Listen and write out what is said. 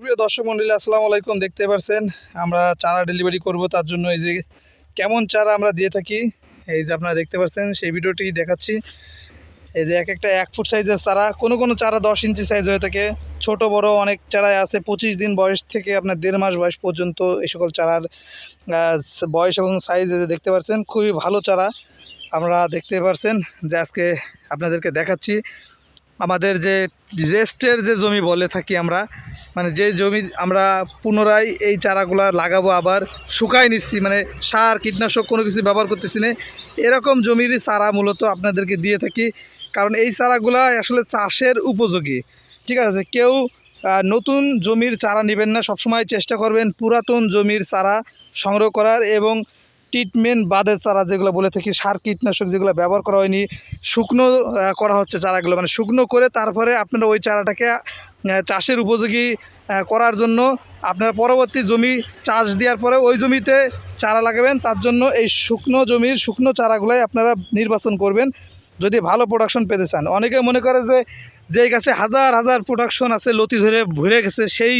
প্রিয় দর্শক মন্ডলী, আসসালামু আলাইকুম। দেখতে পাচ্ছেন আমরা চারা ডেলিভারি করব, তার জন্য এই যে কেমন চারা আমরা দিয়ে থাকি, এই যে আপনারা দেখতে পাচ্ছেন সেই ভিডিওটি দেখাচ্ছি। এই যে এক একটা এক ফুট সাইজের চারা, কোনো কোনো চারা দশ ইঞ্চি সাইজ হয়ে থাকে। ছোট, বড় অনেক চারাই আছে। পঁচিশ দিন বয়স থেকে আপনার দেড় মাস বয়স পর্যন্ত এই সকল চারার বয়স এবং সাইজ দেখতে পাচ্ছেন খুবই ভালো চারা। আমরা দেখতে পাচ্ছেন যে আজকে আপনাদেরকে দেখাচ্ছি। আমাদের যে রেস্টের যে জমি বলে থাকি আমরা মানে যে জমি আমরা পুনরায় এই চারাগুলা লাগাবো আবার শুকাই নিচ্ছি মানে সার, কীটনাশক কোনো কিছু ব্যবহার করতেছি না, এরকম জমিরই চারা মূলত আপনাদেরকে দিয়ে থাকি। কারণ এই চারাগুলা আসলে চাষের উপযোগী, ঠিক আছে? কেউ নতুন জমির চারা নেবেন না, সবসময় চেষ্টা করবেন পুরাতন জমির চারা সংগ্রহ করার এবং ট্রিটমেন্ট বাদের চারা যেগুলো বলে থাকি, সার কীটনাশক যেগুলো ব্যবহার করা হয়নি, শুকনো করা হচ্ছে চারাগুলো। মানে শুকনো করে তারপরে আপনারা ওই চারাটাকে চাষের উপযোগী করার জন্য আপনারা পরবর্তী জমি চাষ দেওয়ার পরে ওই জমিতে চারা লাগাবেন। তার জন্য এই শুকনো জমির শুকনো চারাগুলাই আপনারা নির্বাচন করবেন, যদি ভালো প্রোডাকশন পেতে চান। অনেকে মনে করে যে, যেই গাছে হাজার হাজার প্রোডাকশন আছে, লতি ধরে ভরে গেছে, সেই